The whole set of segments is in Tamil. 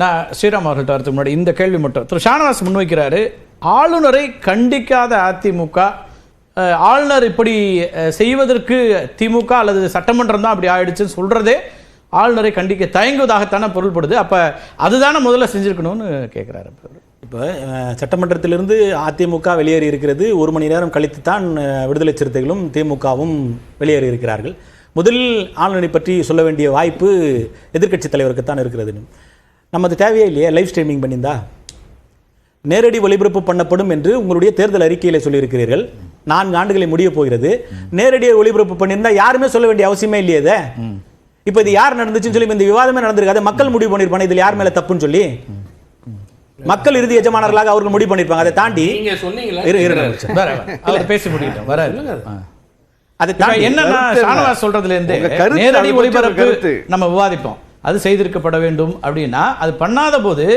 நான் ஸ்ரீராம் அவர்கள்ட்ட வரதுக்கு முன்னாடி இந்த கேள்வி மட்டும். திரு ஷானவாஸ் முன்வைக்கிறாரு ஆளுநரை கண்டிக்காத அதிமுக ஆளுநர் இப்படி செய்வதற்கு திமுக அல்லது சட்டமன்றம் தான் அப்படி ஆயிடுச்சுன்னு சொல்றதே ஆளுநரை கண்டிக்க தயங்குவதாகத்தானே பொருள்படுது. அப்போ அதுதானே முதல்ல செஞ்சுருக்கணும்னு கேட்குறாரு இப்போ சட்டமன்றத்திலிருந்து அதிமுக வெளியேறி இருக்கிறது. ஒரு மணி நேரம் கழித்து தான் விடுதலை சிறுத்தைகளும் திமுகவும் வெளியேறி இருக்கிறார்கள். முதலில் ஆளுநரை பற்றி சொல்ல வேண்டிய வாய்ப்பு எதிர்க்கட்சி தலைவருக்கு தான் இருக்கிறது. நமது தேவையே இல்லையே? லைவ் ஸ்ட்ரீமிங் பண்ணியிருந்தா? நேரடி ஒளிபரப்பு பண்ணப்படும் என்று உங்களுடைய தேர்தல் அறிக்கையில சொல்லியிருக்கிறீர்கள். நான்கு ஆண்டுகளை முடிய போகிறது. நேரடி ஒளிபரப்பு பண்ணியிருந்தா யாருமே சொல்ல வேண்டிய அவசியமே இல்லையே இதை? இப்போ இது யார் நடந்துச்சுன்னு சொல்லி இந்த விவாதமே நடந்திருக்காது. மக்கள் முடிவு பண்ணிருப்பாங்க இதில் யார் மேல தப்புன்னு சொல்லி. மக்கள் இறுதி எஜமானர்களாக அவர்கள் முடிவு பண்ணிருப்பாங்க அதை தாண்டி நீங்க சொன்னீங்களா? பேசி முடிக்கிட்டோம். வர அதை என்னன்னா சொல்றதுல இருந்து நேரடி ஒளிபரப்பு. நம்ம விவாதிப்போம். அது செய்திருக்கப்பட வேண்டும் அப்படின்னா அது பண்ணாத போது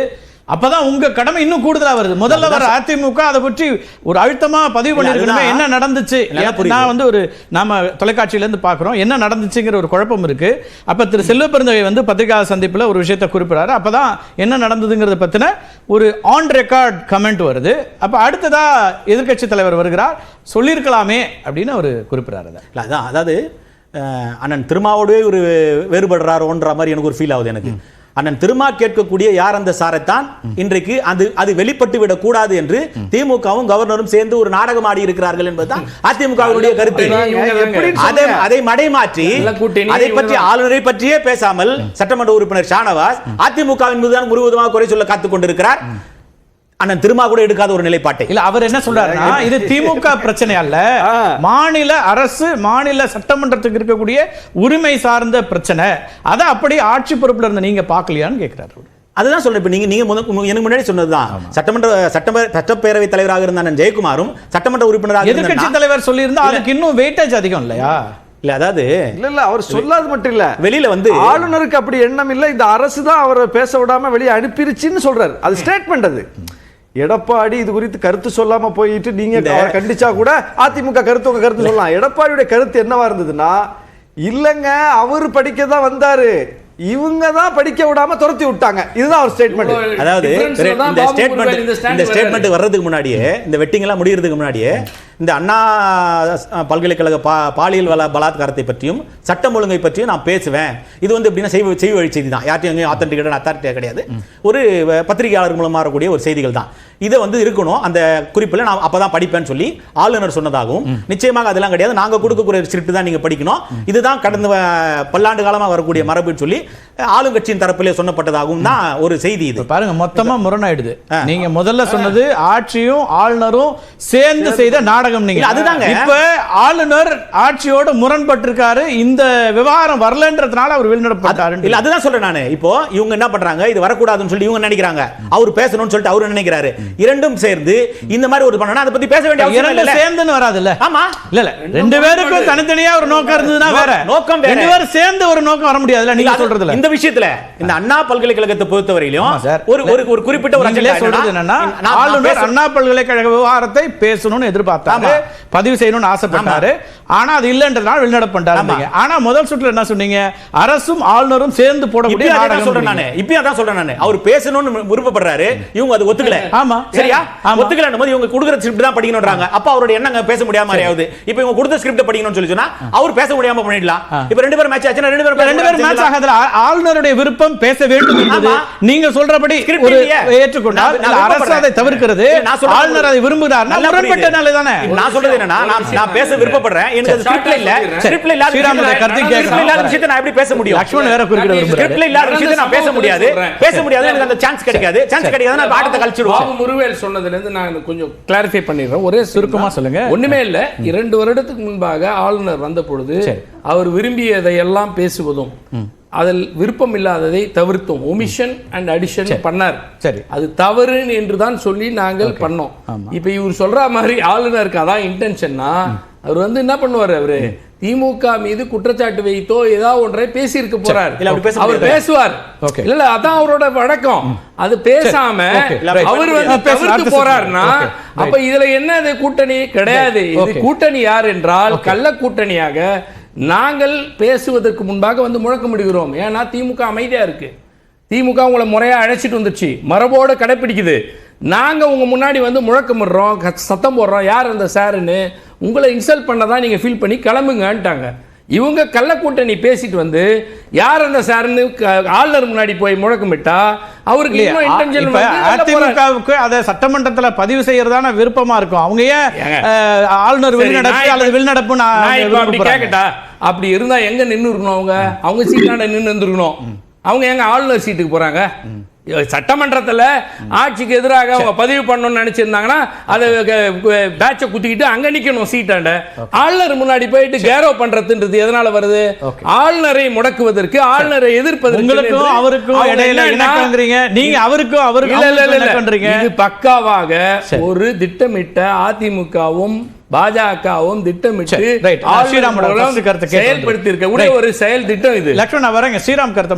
அப்பதான் உங்க கடமை இன்னும் கூடுதலா வருது. முதல்ல வர அதிமுக அதை பற்றி ஒரு அழுத்தமா பதிவு பண்ணிருக்கணுமே. என்ன நடந்துச்சு. நான் வந்து ஒரு நாம தொலைக்காட்சியில இருந்து பாக்குறோம் என்ன நடந்துச்சுங்கிற ஒரு குழப்பம் இருக்கு. அப்ப திரு செல்வ பெருந்தகை வந்து பத்திரிகா சந்திப்புல ஒரு விஷயத்தை குறிப்பிடாரு அப்பதான் என்ன நடந்ததுங்கிறத பத்தின ஒரு ஆன் ரெக்கார்ட் கமெண்ட் வருது. அப்ப அடுத்ததா எதிர்க்கட்சி தலைவர் வருகிறார். சொல்லியிருக்கலாமே அப்படின்னு அவர் குறிப்பிடாரு அதான். அதாவது அண்ணன் திருமாவோடவே ஒரு வேறுபடுறாரோன்ற மாதிரி எனக்கு ஒரு ஃபீல் ஆகுது எனக்கு. அண்ணன் திருமா கேட்கக்கூடிய யார் அந்த சாரைத்தான் இன்றைக்கு அது அது வெளிப்பட்டு விடக் கூடாது என்று திமுகவும் கவர்னரும் சேர்ந்து ஒரு நாடகம் ஆடி இருக்கிறார்கள் என்பதுதான் அதிமுகவினுடைய கருத்து. அதை. அதை மடைமாற்றி அதை பற்றி ஆளுநரை பற்றியே பேசாமல் சட்டமன்ற உறுப்பினர் ஷானவாஸ் அதிமுகவின் மீதுதான் முழுவதுமாக குறை சொல்ல காத்துக் கொண்டிருக்கிறார். அண்ணன் திருமா கூட எடுக்காத ஒரு நிலைப்பாட்டை. இல்ல அவர் என்ன சொல்றாருன்னா இது திமுக பிரச்சனை அல்ல. மாநில அரசு மாநில சட்டமன்றத்துக்கு இருக்கக்கூடிய உரிமை சார்ந்த பிரச்சனை. அதை அப்படி ஆட்சி பொறுப்புல இருந்த நீங்க பாக்கலையான்னு கேக்குறாரு அவரு. அதுதான் சொல்றேன். இப்ப நீங்க நீங்க எனக்கு முன்னாடி சொன்னதுதான். சட்டமன்ற சட்டமன்ற சட்டப்பேரவை தலைவராக இருந்த அண்ணன் ஜெயக்குமாரும் சட்டமன்ற உறுப்பினராக நான்- தலைவர் சொல்லியிருந்தா அதுக்கு இன்னும் வெயிட்டேஜ் அதிகம் இல்லையா? இல்ல அதாவது இல்ல இல்ல அவர் சொல்லாது மட்டும் இல்ல. வெளியில வந்து ஆளுநருக்கு அப்படி எண்ணம் இல்ல. இந்த அரசு தான் அவரை பேச விடாம வெளியே அனுப்பிருச்சுன்னு சொல்றாரு. அது ஸ்டேட்மெண்ட் அது. எடப்பாடி இது குறித்து கருத்து சொல்லாம போயிட்டு நீங்க கண்டிச்சா கூட அதிமுக கருத்து உங்க கருத்து சொல்லலாம். எடப்பாடியுடைய கருத்து என்னவா இருந்ததுன்னா இல்லங்க அவர் படிக்க தான் வந்தாரு. இவங்க தான் படிக்க விடாம துரத்தி விட்டாங்க. இதுதான் அவர் ஸ்டேட்மெண்ட் அதாவது தான் இந்த ஸ்டேட்மெண்ட் இந்த. ஸ்டேட்மெண்ட் வர்றதுக்கு முன்னாடியே இந்த வெட்டிங் எல்லாம் முடியறதுக்கு முன்னாடியே இந்த அண்ணா பல்கலைக்கழக பா பாலியல் வள பலாத்காரத்தை பற்றியும் சட்டம் ஒழுங்கை பற்றியும் நான் பேசுவேன். இது வந்து எப்படின்னா செய்வ செய்தி வழி செய்தி தான். யார்ட்டையும் எங்கேயும் ஆத்தன்டிகேட் அத்தாரிட்டியாக கிடையாது. ஒரு பத்திரிகையாளர் மூலமா வரக்கூடிய ஒரு செய்திகள் தான். இதை வந்து இருக்கணும். அந்த குறிப்பில் நான் அப்பதான் படிப்பேன்னு சொல்லி ஆளுநர் சொன்னதாகவும் நிச்சயமாக அதெல்லாம் கிடையாது. நாங்க கொடுக்கக்கூடிய ஸ்கிரிப்ட் தான் நீங்க படிக்கணும். இதுதான் கடந்த பல்லாண்டு காலமா வரக்கூடிய மரபுன்னு சொல்லி ஆளுங்கட்சியின் தரப்பிலே சொன்னப்பட்டதாகவும் தான் ஒரு செய்தி இது. பாருங்க மொத்தமா முரணாயிடுது. நீங்க முதல்ல சொன்னது ஆட்சியும் ஆளுநரும் சேர்ந்து செய்த நாடகம் நீங்க. அதுதாங்க. இப்ப ஆளுநர் ஆட்சியோட முரண்பட்டிருக்காரு. இந்த விவகாரம் வரலன்றதுனால அவர் வெளிநடப்பட்டாரு இல்ல அதுதான் சொல்றேன் நானு. இப்போ இவங்க என்ன பண்றாங்க? இது வரக்கூடாதுன்னு சொல்லி இவங்க நினைக்கிறாங்க. அவர் பேசணும்னு சொல்லிட்டு அவரு நினைக்கிறாரு. இரண்டும் சேர்ந்து இந்த மாதிரி ஒரு பண்ணா அதை பத்தி பேச வேண்டிய இரண்டு சேர்ந்துன்னு வராதுல்ல. ஆமா. இல்ல இல்ல. ரெண்டு பேருக்கும் தனித்தனியா ஒரு நோக்கம் இருந்ததுன்னா வேற. நோக்கம் வேற. ரெண்டு பேரும் சேர்ந்து ஒரு நோக்கம் வர முடியாதுல்ல. நீங்க அது- சொல்றதுல இந்த விஷயத்துல இந்த அண்ணா பல்கலைக்கழகத்தை பொறுத்தவரையிலும். ஒரு ஒரு ஒரு குறிப்பிட்ட ஒரு agenda சொல்றது என்னன்னா ஆளுநர் அண்ணா பல்கலைக்கழக விவகாரத்தை பேசணும்னு எதிர்பார்த்தாரு. பதிவு செய்யணும்னு ஆசைப்பட்டாரு. ஆனா அது இல்லன்றதுனால வெளிநடப்பு பண்ணிட்டாரு ஆனா முதல் சுற்றுல என்ன சொன்னீங்க? அரசும் ஆளுநரும் சேர்ந்து போடக்கூடிய நாடகம் சொல்றேன் நானு. இப்பயும் அதான் சொல்றேன் நானு. அவர் பேசணும்னு விருப்பப்படுறாரு. இவங்க அது ஒத்துக்கல. ஆமா. சரியா? ஆமா. ஒத்துக்கல போது இவங்க கொடுக்குற ஸ்கிரிப்ட் தான் படிக்கணும்ன்றாங்க. அப்ப அவருடைய எண்ணங்க பேச முடியாம மாதிரியாவது இப்போ இவங்க கொடுத்த ஸ்கிரிப்ட் படிக்கணும்னு சொல்லி சொன்னா அவர் பேச முடியாம பண்ணிடலாம். இப்போ ரெண்டு பேரும் மேட்ச் ஆச்சுன்னா ரெண்டு பேரும் ரெண்டு பேரும் மேட்ச் ஆகாதுல. ஆளுநருடைய விருப்பம் பேச வேண்டும் என்பது. நீங்க சொல்றபடி. ஏற்றுக்கொண்டால் அரசு. அதை தவிர்க்கிறது. ஆளுநர் அதை புரியுது. முரண்பட்டனாலே தானே. நான் சொல்றது என்னன்னா நான் பேச விருப்பப்படுறேன். எனக்கு ஸ்கிரிப்ட்ல இல்ல. ஸ்கிரிப்ட்ல இல்லாத ஸ்ரீராம் விஷயத்தை கருத்தை நான் கேட்கணும். இல்லாத விஷயத்தை நான் எப்படி பேச முடியும்? லக்ஷ்மண் வேற விரும்புறாரு ஸ்கிரிப்ட்ல இல்லாத விஷயத்தை நான் பேச முடியாது. பேச முடியாது. எனக்கு அந்த சான்ஸ் கிடைக்காது. சான்ஸ் கிடைக்காது. நான் ஆட்டத்தை கழிச்சிடுவோம் பாபு முருவேல் சொன்னதுல இருந்து நான் கொஞ்சம் கிளாரிஃபை பண்ணிடுறேன். ஒரே சுருக்கமா சொல்லுங்க. ஒண்ணுமே இல்ல. இரண்டு வருடத்துக்கு முன்பாக ஆளுநர் வந்த பொழுது. அவர் விரும்பியதை எல்லாம் பேசுவதும் அதில் விருப்பம் இல்லாததை தவிர்த்தோம் ஒமிஷன் அண்ட் அடிஷன் பண்ணார். சரி. அது தவறு என்று தான் சொல்லி நாங்கள் பண்ணோம். இப்ப இவர் சொல்ற மாதிரி ஆளுநருக்கு அதான் இன்டென்ஷன்னா அவர் வந்து என்ன பண்ணுவார் அவரு? திமுக மீது குற்றச்சாட்டு வைத்தோ ஏதாவது ஒன்றை பேசியிருக்க போறார். அவர். பேசுவார். இல்ல இல்ல அதான் அவரோட வழக்கம். அது பேசாம. அவர் வந்து. தவிர்த்து போறாருன்னா. அப்ப இதுல என்ன கூட்டணி? கிடையாது. இது. கூட்டணி யார் என்றால் கள்ள கூட்டணியாக நாங்கள் பேசுவதற்கு முன்பாக வந்து முழக்கமிடுகிறோம். ஏன்னா திமுக அமைதியா இருக்கு. திமுக உங்களை முறையா அழைச்சிட்டு வந்துச்சு மரபோட கடைப்பிடிக்குது. நாங்க உங்க முன்னாடி வந்து முழக்கமிடுறோம் க- சத்தம் போடுறோம். யார் அந்த சாருன்னு? உங்களை இன்சல்ட் பண்ணதான் நீங்க ஃபீல் பண்ணி கிளம்புங்கன்ட்டாங்க. இவங்க கள்ள கூட்டணி பேசிட்டு வந்து யார் அந்த சாருன்னு ஆளுநர் முன்னாடி போய் முழக்கமிட்டா அவருக்கு. அதிமுகவுக்கு அதை சட்டமன்றத்துல பதிவு செய்யறதான விருப்பமா இருக்கும். அவங்க ஏன் ஆளுநர் வெளிநடப்பு அல்லது வெளிநடப்பு நான் கேட்கட்டா அப்படி இருந்தா எங்க நின்னு இருக்கணும் அவங்க அவங்க சீட்டாண்ட நின்னு இருந்திருக்கணும். அவங்க எங்க ஆளுநர் சீட்டுக்கு போறாங்க? சட்டமன்றத்துல ஆட்சிக்கு எதிராக அவங்க பதிவு பண்ணணும்னு நினைச்சிருந்தாங்கன்னா அதை பேட்சை குத்திக்கிட்டு அங்க நிக்கணும் சீட்டாண்ட ஆளுநர் முன்னாடி போயிட்டு கேரோ பண்றதுன்றது எதனால வருது. ஆளுநரை முடக்குவதற்கு ஆளுநரை எதிர்ப்பதற்கு உங்களுக்கும் அவருக்கும் இடையில இணக்கங்கிறீங்க நீங்க அவருக்கும் அவருக்கும் இல்ல இல்ல இது பக்காவாக ஒரு திட்டமிட்ட அதிமுகவும் பாஜகவும் திட்டமிட்டு first கருத்தை செயல்படுத்தி இருக்க Right. ஒரு செயல் திட்டம் இது. நான் வரேங்க ஸ்ரீராம் கருத்தை